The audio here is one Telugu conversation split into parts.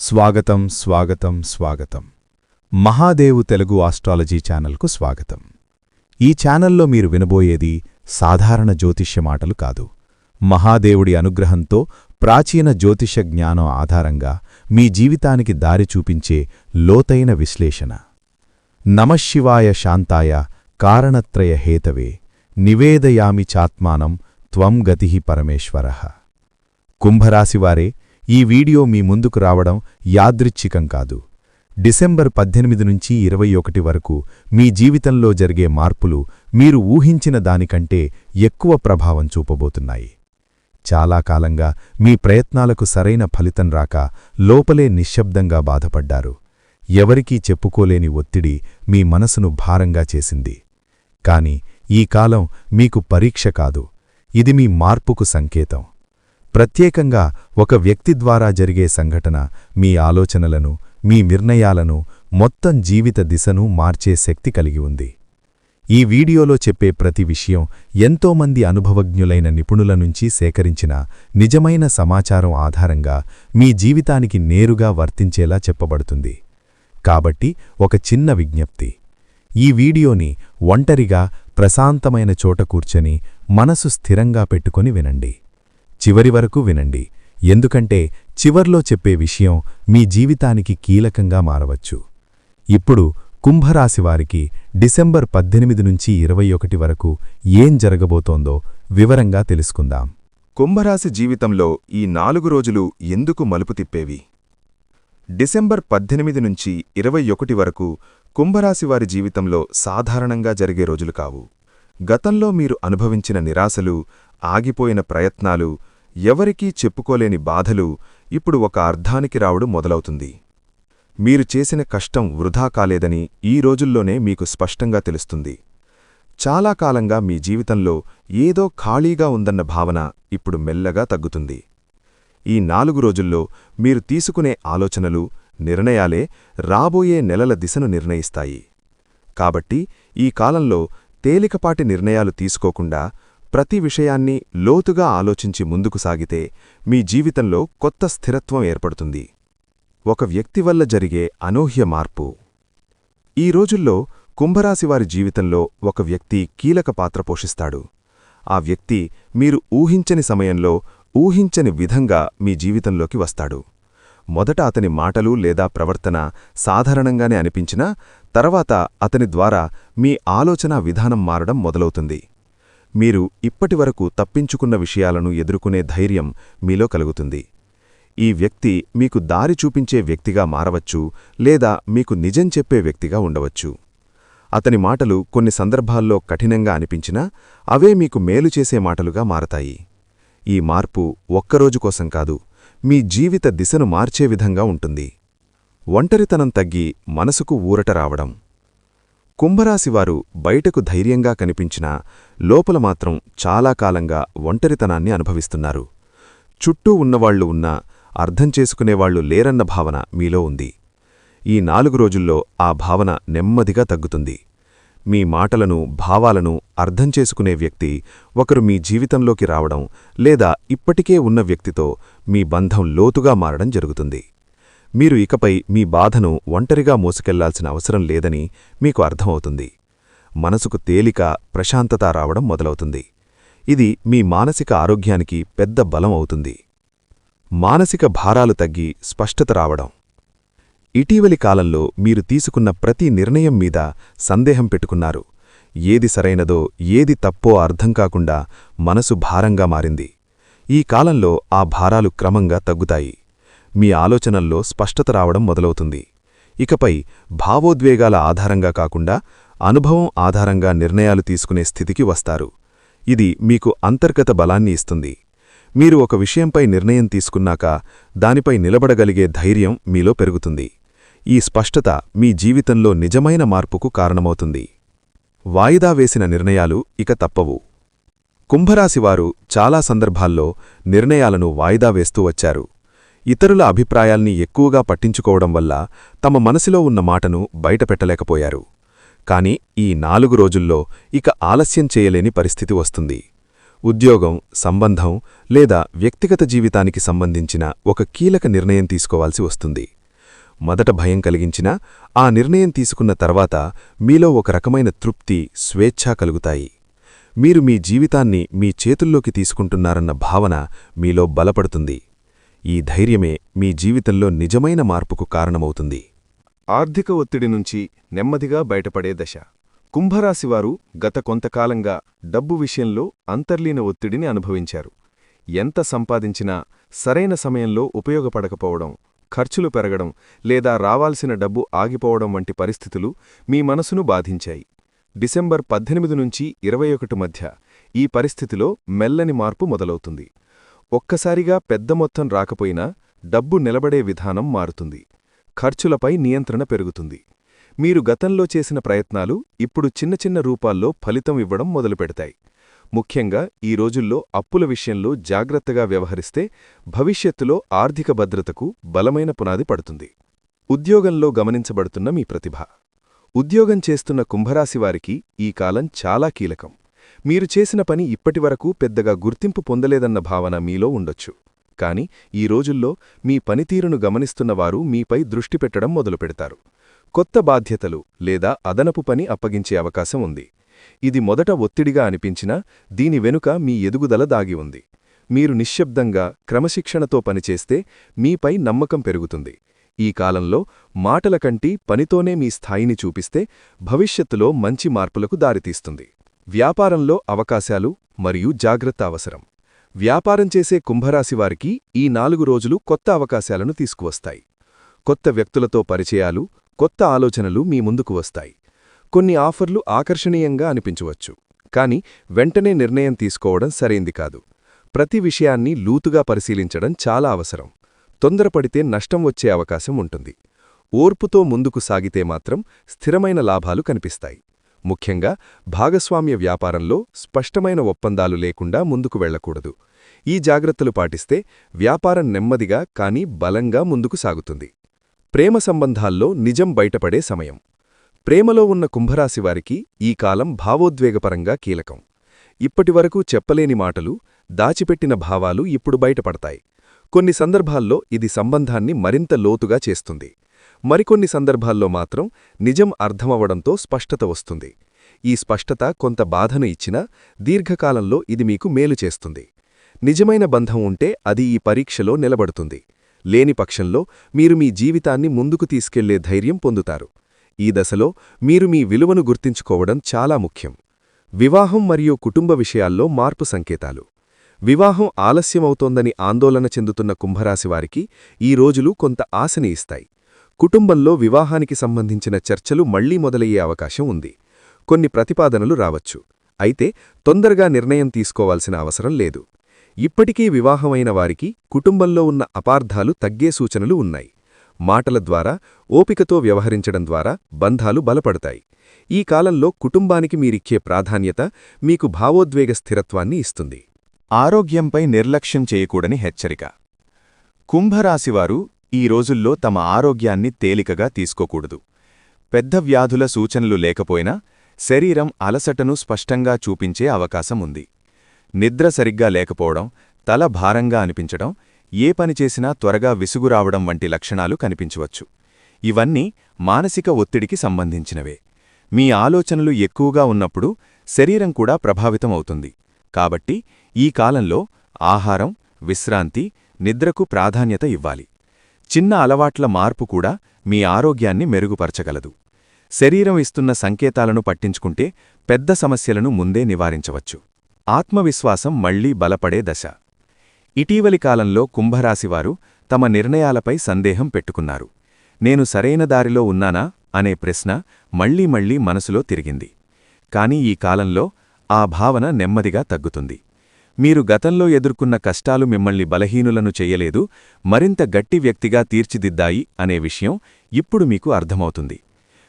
స్వాగతం స్వాగతం స్వాగతం. మహాదేవు తెలుగు ఆస్ట్రాలజీ ఛానల్కు స్వాగతం. ఈ ఛానల్లో మీరు వినబోయేది సాధారణ జ్యోతిష్య మాటలు కాదు. మహాదేవుడి అనుగ్రహంతో ప్రాచీన జ్యోతిష జ్ఞానం ఆధారంగా మీ జీవితానికి దారి చూపించే లోతైన విశ్లేషణ. నమశివాయ శాంతాయ కారణత్రయ హేతవే నివేదయామి చాత్మానం త్వం గతి పరమేశ్వరః. కుంభరాశివారే ఈ వీడియో మీ ముందుకు రావడం యాదృచ్ఛికం కాదు. డిసెంబర్ పద్దెనిమిది నుంచి ఇరవై ఒకటి వరకు మీ జీవితంలో జరిగే మార్పులు మీరు ఊహించిన దానికంటే ఎక్కువ ప్రభావం చూపబోతున్నాయి. చాలా కాలంగా మీ ప్రయత్నాలకు సరైన ఫలితం రాక లోపలే నిశ్శబ్దంగా బాధపడ్డారు. ఎవరికీ చెప్పుకోలేని ఒత్తిడి మీ మనసును భారంగా చేసింది. కాని ఈ కాలం మీకు పరీక్ష కాదు. ఇది మీ మార్పుకు సంకేతం. ప్రత్యేకంగా ఒక వ్యక్తి ద్వారా జరిగే సంఘటన మీ ఆలోచనలను మీ నిర్ణయాలను మొత్తం జీవిత దిశను మార్చే శక్తి కలిగి ఉంది. ఈ వీడియోలో చెప్పే ప్రతి విషయం ఎంతోమంది అనుభవజ్ఞులైన నిపుణుల నుంచి సేకరించిన నిజమైన సమాచారం ఆధారంగా మీ జీవితానికి నేరుగా వర్తించేలా చెప్పబడుతుంది. కాబట్టి ఒక చిన్న విజ్ఞప్తి. ఈ వీడియోని ఒంటరిగా ప్రశాంతమైన చోట కూర్చొని మనసు స్థిరంగా పెట్టుకొని వినండి. చివరి వరకు వినండి. ఎందుకంటే చివర్లో చెప్పే విషయం మీ జీవితానికి కీలకంగా మారవచ్చు. ఇప్పుడు కుంభరాశివారికి డిసెంబర్ పద్దెనిమిది నుంచి ఇరవై ఒకటి వరకు ఏం జరగబోతోందో వివరంగా తెలుసుకుందాం. కుంభరాశి జీవితంలో ఈ నాలుగు రోజులు ఎందుకు మలుపు తిప్పేవి? డిసెంబర్ పద్దెనిమిది నుంచి ఇరవై ఒకటి వరకు కుంభరాశివారి జీవితంలో సాధారణంగా జరిగే రోజులు కావు. గతంలో మీరు అనుభవించిన నిరాశలు ఆగిపోయిన ప్రయత్నాలు ఎవరికీ చెప్పుకోలేని బాధలు ఇప్పుడు ఒక అర్ధానికి రావడం మొదలవుతుంది. మీరు చేసిన కష్టం వృధా కాలేదని ఈ రోజుల్లోనే మీకు స్పష్టంగా తెలుస్తుంది. చాలా కాలంగా మీ జీవితంలో ఏదో ఖాళీగా ఉందన్న భావన ఇప్పుడు మెల్లగా తగ్గుతుంది. ఈ నాలుగు రోజుల్లో మీరు తీసుకునే ఆలోచనలు నిర్ణయాలే రాబోయే నెలల దిశను నిర్ణయిస్తాయి. కాబట్టి ఈ కాలంలో తేలికపాటి నిర్ణయాలు తీసుకోకుండా ప్రతి విషయాన్ని లోతుగా ఆలోచించి ముందుకు సాగితే మీ జీవితంలో కొత్త స్థిరత్వం ఏర్పడుతుంది. ఒక వ్యక్తి వల్ల జరిగే అనూహ్య మార్పు. ఈ రోజుల్లో కుంభరాశివారి జీవితంలో ఒక వ్యక్తి కీలక పాత్ర పోషిస్తాడు. ఆ వ్యక్తి మీరు ఊహించని సమయంలో ఊహించని విధంగా మీ జీవితంలోకి వస్తాడు. మొదట అతని మాటలు లేదా ప్రవర్తన సాధారణంగానే అనిపించినా తర్వాత అతని ద్వారా మీ ఆలోచన విధానం మారడం మొదలవుతుంది. మీరు ఇప్పటివరకు తప్పించుకున్న విషయాలను ఎదుర్కొనే ధైర్యం మీలో కలుగుతుంది. ఈ వ్యక్తి మీకు దారి చూపించే వ్యక్తిగా మారవచ్చు లేదా మీకు నిజం చెప్పే వ్యక్తిగా ఉండవచ్చు. అతని మాటలు కొన్ని సందర్భాల్లో కఠినంగా అనిపించినా అవే మీకు మేలు చేసే మాటలుగా మారతాయి. ఈ మార్పు ఒక్కరోజు కోసం కాదు మీ జీవిత దిశను మార్చే విధంగా ఉంటుంది. ఒంటరితనం తగ్గి మనసుకు ఊరట రావడం. కుంభరాశివారు బయటకు ధైర్యంగా కనిపించినా లోపల మాత్రం చాలా కాలంగా ఒంటరితనాన్ని అనుభవిస్తున్నారు. చుట్టూ ఉన్నవాళ్ళు ఉన్నా అర్థం చేసుకునేవాళ్ళు లేరన్న భావన మీలో ఉంది. ఈ నాలుగు రోజుల్లో ఆ భావన నెమ్మదిగా తగ్గుతుంది. మీ మాటలను భావాలను అర్థం చేసుకునే వ్యక్తి ఒకరు మీ జీవితంలోకి రావడం లేదా ఇప్పటికే ఉన్న వ్యక్తితో మీ బంధం లోతుగా మారడం జరుగుతుంది. మీరు ఇకపై మీ బాధను ఒంటరిగా మోసుకెళ్ళాల్సిన అవసరం లేదని మీకు అర్థమవుతుంది. మనసుకు తేలిక ప్రశాంతత రావడం మొదలవుతుంది. ఇది మీ మానసిక ఆరోగ్యానికి పెద్ద బలం అవుతుంది. మానసిక భారాలు తగ్గి స్పష్టత రావడం ఇటీవలి కాలంలో మీరు తీసుకున్న ప్రతి నిర్ణయం మీద సందేహం పెట్టుకున్నారు. ఏది సరైనదో ఏది తప్పో అర్థం కాకుండా మనసు భారంగా మారింది. ఈ కాలంలో ఆ భారాలు క్రమంగా తగ్గుతాయి. మీ ఆలోచనల్లో స్పష్టత రావడం మొదలవుతుంది. ఇకపై భావోద్వేగాల ఆధారంగా కాకుండా అనుభవం ఆధారంగా నిర్ణయాలు తీసుకునే స్థితికి వస్తారు. ఇది మీకు అంతర్గత బలాన్ని ఇస్తుంది. మీరు ఒక విషయంపై నిర్ణయం తీసుకున్నాక దానిపై నిలబడగలిగే ధైర్యం మీలో పెరుగుతుంది. ఈ స్పష్టత మీ జీవితంలో నిజమైన మార్పుకు కారణమవుతుంది. వాయిదా వేసిన నిర్ణయాలు ఇక తప్పవు. కుంభరాశివారు చాలా సందర్భాల్లో నిర్ణయాలను వాయిదా వేస్తూ వచ్చారు. ఇతరుల అభిప్రాయాల్ని ఎక్కువగా పట్టించుకోవడం వల్ల తమ మనసులో ఉన్న మాటను బయటపెట్టలేకపోయారు. కాని ఈ నాలుగు రోజుల్లో ఇక ఆలస్యం చేయలేని పరిస్థితి వస్తుంది. ఉద్యోగం సంబంధం లేదా వ్యక్తిగత జీవితానికి సంబంధించిన ఒక కీలక నిర్ణయం తీసుకోవాల్సి వస్తుంది. మొదట భయం కలిగించినా ఆ నిర్ణయం తీసుకున్న తర్వాత మీలో ఒక రకమైన తృప్తి స్వేచ్ఛ కలుగుతాయి. మీరు మీ జీవితాన్ని మీ చేతుల్లోకి తీసుకుంటున్నారన్న భావన మీలో బలపడుతుంది. ఈ ధైర్యమే మీ జీవితంలో నిజమైన మార్పుకు కారణమవుతుంది. ఆర్థిక ఒత్తిడి నుంచి నెమ్మదిగా బయటపడే దశ. కుంభరాశివారు గత కొంతకాలంగా డబ్బు విషయంలో అంతర్లీన ఒత్తిడిని అనుభవించారు. ఎంత సంపాదించినా సరైన సమయంలో ఉపయోగపడకపోవడం ఖర్చులు పెరగడం లేదా రావాల్సిన డబ్బు ఆగిపోవడం వంటి పరిస్థితులు మీ మనసును బాధించాయి. డిసెంబర్ పద్దెనిమిది నుంచి ఇరవై ఒకటి మధ్య ఈ పరిస్థితిలో మెల్లని మార్పు మొదలవుతుంది. ఒక్కసారిగా పెద్ద మొత్తం రాకపోయినా డబ్బు నిలబడే విధానం మారుతుంది. ఖర్చులపై నియంత్రణ పెరుగుతుంది. మీరు గతంలో చేసిన ప్రయత్నాలు ఇప్పుడు చిన్న చిన్న రూపాల్లో ఫలితం ఇవ్వడం మొదలుపెడతాయి. ముఖ్యంగా ఈ రోజుల్లో అప్పుల విషయంలో జాగ్రత్తగా వ్యవహరిస్తే భవిష్యత్తులో ఆర్థిక భద్రతకు బలమైన పునాది పడుతుంది. ఉద్యోగంలో గమనించబడుతున్న మీ ప్రతిభ. ఉద్యోగం చేస్తున్న కుంభరాశివారికి ఈ కాలం చాలా కీలకం. మీరు చేసిన పని ఇప్పటివరకు పెద్దగా గుర్తింపు పొందలేదన్న భావన మీలో ఉండొచ్చు. కాని ఈ రోజుల్లో మీ పనితీరును గమనిస్తున్నవారు మీపై దృష్టి పెట్టడం మొదలుపెడతారు. కొత్త బాధ్యతలు లేదా అదనపు పని అప్పగించే అవకాశం ఉంది. ఇది మొదట ఒత్తిడిగా అనిపించినా దీని వెనుక మీ ఎదుగుదల దాగి ఉంది. మీరు నిశ్శబ్దంగా క్రమశిక్షణతో పనిచేస్తే మీపై నమ్మకం పెరుగుతుంది. ఈ కాలంలో మాటల కంటి పనితోనే మీ స్థాయిని చూపిస్తే భవిష్యత్తులో మంచి మార్పులకు దారితీస్తుంది. వ్యాపారంలో అవకాశాలు మరియు జాగ్రత్త అవసరం. వ్యాపారం చేసే కుంభరాశివారికి ఈ నాలుగు రోజులు కొత్త అవకాశాలను తీసుకువస్తాయి. కొత్త వ్యక్తులతో పరిచయాలు కొత్త ఆలోచనలు మీ ముందుకు వస్తాయి. కొన్ని ఆఫర్లు ఆకర్షణీయంగా అనిపించవచ్చు. కాని వెంటనే నిర్ణయం తీసుకోవడం సరైంది కాదు. ప్రతి విషయాన్ని లూతుగా పరిశీలించడం చాలా అవసరం. తొందరపడితే నష్టం వచ్చే అవకాశం ఉంటుంది. ఓర్పుతో ముందుకు సాగితే మాత్రం స్థిరమైన లాభాలు కనిపిస్తాయి. ముఖ్యంగా భాగస్వామ్య వ్యాపారంలో స్పష్టమైన ఒప్పందాలు లేకుండా ముందుకు వెళ్ళకూడదు ఈ జాగ్రత్తలు పాటిస్తే వ్యాపారం నెమ్మదిగా కానీ బలంగా ముందుకు సాగుతుంది. ప్రేమ సంబంధాల్లో నిజం బయటపడే సమయం. ప్రేమలో ఉన్న కుంభరాశివారికి ఈ కాలం భావోద్వేగపరంగా కీలకం. ఇప్పటివరకు చెప్పలేని మాటలు దాచిపెట్టిన భావాలు ఇప్పుడు బయటపడతాయి. కొన్ని సందర్భాల్లో ఇది సంబంధాన్ని మరింత లోతుగా చేస్తుంది. మరికొన్ని సందర్భాల్లో మాత్రం నిజం అర్థమవడంతో స్పష్టత వస్తుంది. ఈ స్పష్టత కొంత బాధను ఇచ్చినా దీర్ఘకాలంలో ఇది మీకు మేలు చేస్తుంది. నిజమైన బంధం ఉంటే అది ఈ పరీక్షలో నిలబడుతుంది. లేని పక్షంలో మీరు మీ జీవితాన్ని ముందుకు తీసుకెళ్ళే ధైర్యం పొందుతారు. ఈ దశలో మీరు మీ విలువను గుర్తించుకోవడం చాలా ముఖ్యం. వివాహం మరియు కుటుంబ విషయాల్లో మార్పు సంకేతాలు. వివాహం ఆలస్యమవుతోందని ఆందోళన చెందుతున్న కుంభరాశివారికి ఈ రోజులు కొంత ఆశని ఇస్తాయి. కుటుంబంలో వివాహానికి సంబంధించిన చర్చలు మళ్ళీ మొదలయ్యే అవకాశం ఉంది. కొన్ని ప్రతిపాదనలు రావచ్చు. అయితే తొందరగా నిర్ణయం తీసుకోవాల్సిన అవసరం లేదు. ఇప్పటికీ వివాహమైన వారికి కుటుంబంలో ఉన్న అపార్థాలు తగ్గే సూచనలు ఉన్నాయి. మాటల ద్వారా ఓపికతో వ్యవహరించడం ద్వారా బంధాలు బలపడతాయి. ఈ కాలంలో కుటుంబానికి మీరిచ్చే ప్రాధాన్యత మీకు భావోద్వేగ స్థిరత్వాన్ని ఇస్తుంది. ఆరోగ్యంపై నిర్లక్ష్యం చేయకూడని హెచ్చరిక. కుంభరాశివారు ఈ రోజుల్లో తమ ఆరోగ్యాన్ని తేలికగా తీసుకోకూడదు. పెద్ద వ్యాధుల సూచనలు లేకపోయినా శరీరం అలసటను స్పష్టంగా చూపించే అవకాశం ఉంది. నిద్ర సరిగ్గా లేకపోవడం తల భారంగా అనిపించడం ఏ పని చేసినా త్వరగా విసుగురావడం వంటి లక్షణాలు కనిపించవచ్చు. ఇవన్నీ మానసిక ఒత్తిడికి సంబంధించినవే. మీ ఆలోచనలు ఎక్కువగా ఉన్నప్పుడు శరీరం కూడా ప్రభావితమవుతుంది కాబట్టి ఈ కాలంలో ఆహారం విశ్రాంతి నిద్రకు ప్రాధాన్యత ఇవ్వాలి. చిన్న అలవాట్ల మార్పు కూడా మీ ఆరోగ్యాన్ని మెరుగుపరచగలదు. శరీరం ఇస్తున్న సంకేతాలను పట్టించుకుంటే పెద్ద సమస్యలను ముందే నివారించవచ్చు. ఆత్మవిశ్వాసం మళ్ళీ బలపడే దశ. ఇటీవలి కాలంలో కుంభరాశివారు తమ నిర్ణయాలపై సందేహం పెట్టుకున్నారు. నేను సరైన దారిలో ఉన్నానా? అనే ప్రశ్న మళ్ళీ మళ్ళీ మనసులో తిరిగింది. కాని ఈ కాలంలో ఆ భావన నెమ్మదిగా తగ్గుతుంది. మీరు గతంలో ఎదుర్కొన్న కష్టాలు మిమ్మల్ని బలహీనులను చెయ్యలేదు మరింత గట్టి వ్యక్తిగా తీర్చిదిద్దాయి అనే విషయం ఇప్పుడు మీకు అర్థమవుతుంది.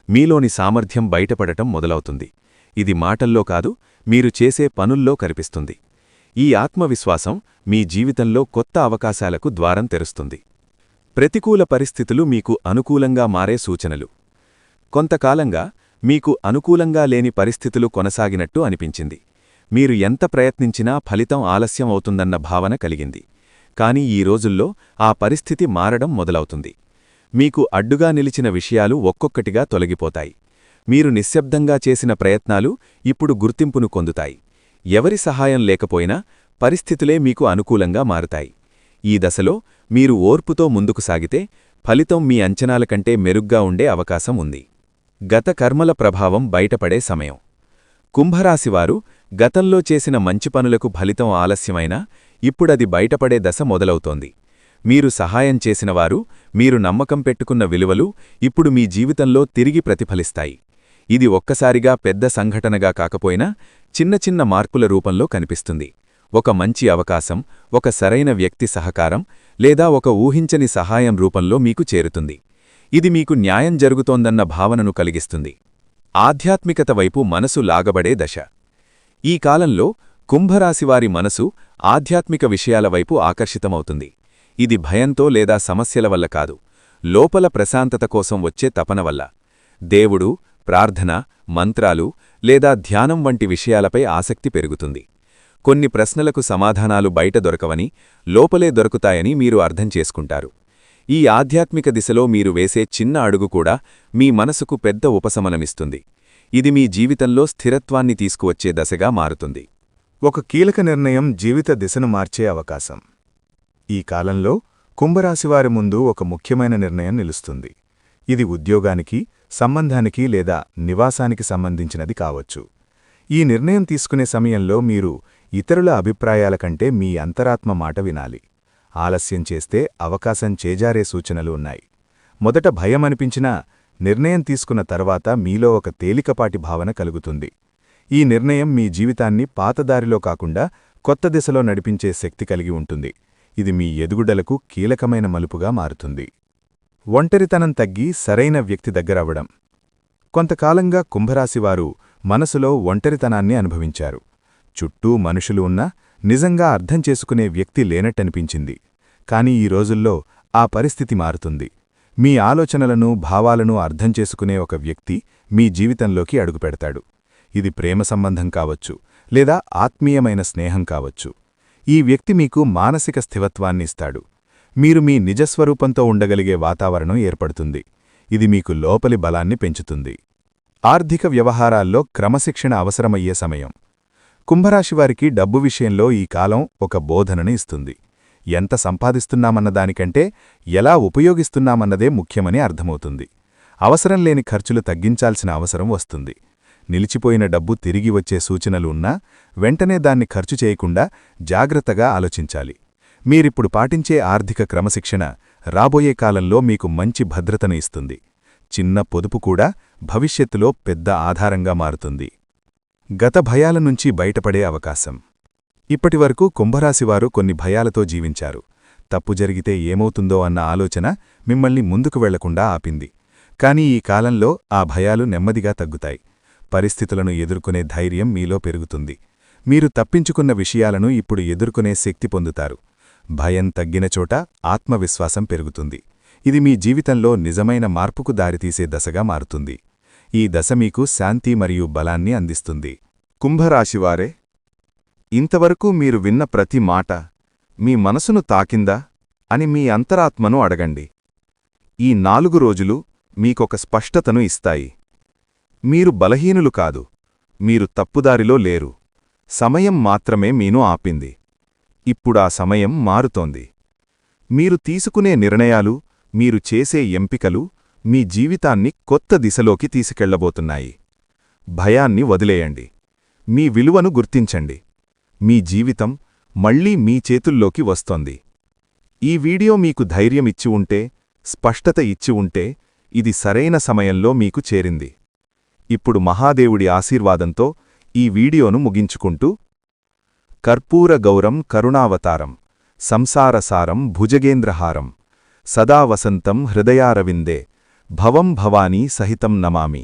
మీలోని సామర్థ్యం బయటపడటం మొదలవుతుంది. ఇది మాటల్లో కాదు మీరు చేసే పనుల్లో కనిపిస్తుంది. ఈ ఆత్మవిశ్వాసం మీ జీవితంలో కొత్త అవకాశాలకు ద్వారం తెరుస్తుంది. ప్రతికూల పరిస్థితులు మీకు అనుకూలంగా మారే సూచనలు. కొంతకాలంగా మీకు అనుకూలంగా లేని పరిస్థితులు కొనసాగినట్టు అనిపించింది. మీరు ఎంత ప్రయత్నించినా ఫలితం ఆలస్యం అవుతుందన్న భావన కలిగింది. కాని ఈ రోజుల్లో ఆ పరిస్థితి మారడం మొదలవుతుంది. మీకు అడ్డుగా నిలిచిన విషయాలు ఒక్కొక్కటిగా తొలగిపోతాయి. మీరు నిశ్శబ్దంగా చేసిన ప్రయత్నాలు ఇప్పుడు గుర్తింపును పొందుతాయి. ఎవరి సహాయం లేకపోయినా పరిస్థితులే మీకు అనుకూలంగా మారుతాయి. ఈ దశలో మీరు ఓర్పుతో ముందుకు సాగితే ఫలితం మీ అంచనాల కంటే మెరుగ్గా ఉండే అవకాశం ఉంది. గత కర్మల ప్రభావం బయటపడే సమయం. కుంభరాశివారు గతంలో చేసిన మంచి పనులకు ఫలితం ఆలస్యమైనా ఇప్పుడది బయటపడే దశ మొదలవుతోంది. మీరు సహాయం చేసినవారు మీరు నమ్మకం పెట్టుకున్న విలువలు ఇప్పుడు మీ జీవితంలో తిరిగి ప్రతిఫలిస్తాయి. ఇది ఒక్కసారిగా పెద్ద సంఘటనగా కాకపోయినా చిన్న చిన్న మార్పుల రూపంలో కనిపిస్తుంది. ఒక మంచి అవకాశం ఒక సరైన వ్యక్తి సహకారం లేదా ఒక ఊహించని సహాయం రూపంలో మీకు చేరుతుంది. ఇది మీకు న్యాయం జరుగుతోందన్న భావనను కలిగిస్తుంది. ఆధ్యాత్మికత వైపు మనసు లాగబడే దశ. ఈ కాలంలో కుంభరాశివారి మనసు ఆధ్యాత్మిక విషయాల వైపు ఆకర్షితమవుతుంది. ఇది భయంతో లేదా సమస్యల వల్ల కాదు. లోపల ప్రశాంతత కోసం వచ్చే తపన వల్ల. దేవుడు ప్రార్థన మంత్రాలు లేదా ధ్యానం వంటి విషయాలపై ఆసక్తి పెరుగుతుంది. కొన్ని ప్రశ్నలకు సమాధానాలు బయట దొరకవని లోపలే దొరుకుతాయని మీరు అర్థం చేసుకుంటారు. ఈ ఆధ్యాత్మిక దిశలో మీరు వేసే చిన్న అడుగు కూడా మీ మనసుకు పెద్ద ఉపశమనమిస్తుంది. ఇది మీ జీవితంలో స్థిరత్వాన్ని తీసుకువచ్చే దశగా మారుతుంది. ఒక కీలక నిర్ణయం జీవిత దిశను మార్చే అవకాశం. ఈ కాలంలో కుంభరాశివారి ముందు ఒక ముఖ్యమైన నిర్ణయం నిలుస్తుంది. ఇది ఉద్యోగానికి సంబంధానికి లేదా నివాసానికి సంబంధించినది కావచ్చు. ఈ నిర్ణయం తీసుకునే సమయంలో మీరు ఇతరుల అభిప్రాయాల కంటే మీ అంతరాత్మ మాట వినాలి. ఆలస్యం చేస్తే అవకాశం చేజారే సూచనలు ఉన్నాయి. మొదట భయం అనిపించినా నిర్ణయం తీసుకున్న తర్వాత మీలో ఒక తేలికపాటి భావన కలుగుతుంది. ఈ నిర్ణయం మీ జీవితాన్ని పాతదారిలో కాకుండా కొత్త దిశలో నడిపించే శక్తి కలిగి ఉంటుంది. ఇది మీ ఎదుగుదలకు కీలకమైన మలుపుగా మారుతుంది. ఒంటరితనం తగ్గి సరైన వ్యక్తి దగ్గరవ్వడం. కొంతకాలంగా కుంభరాశివారు మనసులో ఒంటరితనాన్ని అనుభవించారు. చుట్టూ మనుషులు ఉన్నా నిజంగా అర్థం చేసుకునే వ్యక్తి లేనట్టనిపించింది. కాని ఈ రోజుల్లో ఆ పరిస్థితి మారుతుంది. మీ ఆలోచనలను భావాలను అర్థం చేసుకునే ఒక వ్యక్తి మీ జీవితంలోకి అడుగుపెడతాడు. ఇది ప్రేమ సంబంధం కావచ్చు లేదా ఆత్మీయమైన స్నేహం కావచ్చు. ఈ వ్యక్తి మీకు మానసిక స్థివత్వాన్నిస్తాడు మీరు మీ నిజస్వరూపంతో ఉండగలిగే వాతావరణం ఏర్పడుతుంది. ఇది మీకు లోపలి బలాన్ని పెంచుతుంది. ఆర్థిక వ్యవహారాల్లో క్రమశిక్షణ అవసరమయ్యే సమయం. కుంభరాశివారికి డబ్బు విషయంలో ఈ కాలం ఒక బోధనను ఇస్తుంది. ఎంత సంపాదిస్తున్నామన్న దానికంటే ఎలా ఉపయోగిస్తున్నామన్నదే ముఖ్యమని అర్థమవుతుంది. అవసరం లేని ఖర్చులు తగ్గించాల్సిన అవసరం వస్తుంది. నిలిచిపోయిన డబ్బు తిరిగి వచ్చే సూచనలు ఉన్నా వెంటనే దాన్ని ఖర్చు చేయకుండా జాగ్రత్తగా ఆలోచించాలి. మీరిప్పుడు పాటించే ఆర్థిక క్రమశిక్షణ రాబోయే కాలంలో మీకు మంచి భద్రతను ఇస్తుంది. చిన్న పొదుపు కూడా భవిష్యత్తులో పెద్ద ఆధారంగా మారుతుంది. గత భయాల నుంచి బయటపడే అవకాశం. ఇప్పటివరకు కుంభరాశివారు కొన్ని భయాలతో జీవించారు. తప్పు జరిగితే ఏమవుతుందో అన్న ఆలోచన మిమ్మల్ని ముందుకు వెళ్ళకుండా ఆపింది. కాని ఈ కాలంలో ఆ భయాలు నెమ్మదిగా తగ్గుతాయి. పరిస్థితులను ఎదుర్కొనే ధైర్యం మీలో పెరుగుతుంది. మీరు తప్పించుకున్న విషయాలను ఇప్పుడు ఎదుర్కొనే శక్తి పొందుతారు. భయం తగ్గిన చోట ఆత్మవిశ్వాసం పెరుగుతుంది. ఇది మీ జీవితంలో నిజమైన మార్పుకు దారితీసే దశగా మారుతుంది. ఈ దశ మీకు శాంతి మరియు బలాన్ని అందిస్తుంది. కుంభరాశివారే ఇంతవరకు మీరు విన్న ప్రతి మాట మీ మనసును తాకిందా అని మీ అంతరాత్మను అడగండి. ఈ నాలుగు రోజులు మీకొక స్పష్టతను ఇస్తాయి. మీరు బలహీనులు కాదు మీరు తప్పుదారిలో లేరు. సమయం మాత్రమే మీను ఆపింది. ఇప్పుడా సమయం మారుతోంది. మీరు తీసుకునే నిర్ణయాలు మీరు చేసే ఎంపికలు మీ జీవితాన్ని కొత్త దిశలోకి తీసుకెళ్ళబోతున్నాయి. భయాన్ని వదిలేయండి. మీ విలువను గుర్తించండి. మీ జీవితం మళ్ళీ మీ చేతుల్లోకి వస్తోంది. ఈ వీడియో మీకు ధైర్యమిచ్చి ఉంటే స్పష్టత ఇచ్చి ఉంటే ఇది సరైన సమయంలో మీకు చేరింది. ఇప్పుడు మహాదేవుడి ఆశీర్వాదంతో ఈ వీడియోను ముగించుకుంటూ కర్పూర గౌరం కరుణావతారం సంసారసారం భుజగేంద్రహారం సదా వసంతం హృదయారవిందే భవం భవానీ సహితం నమామి.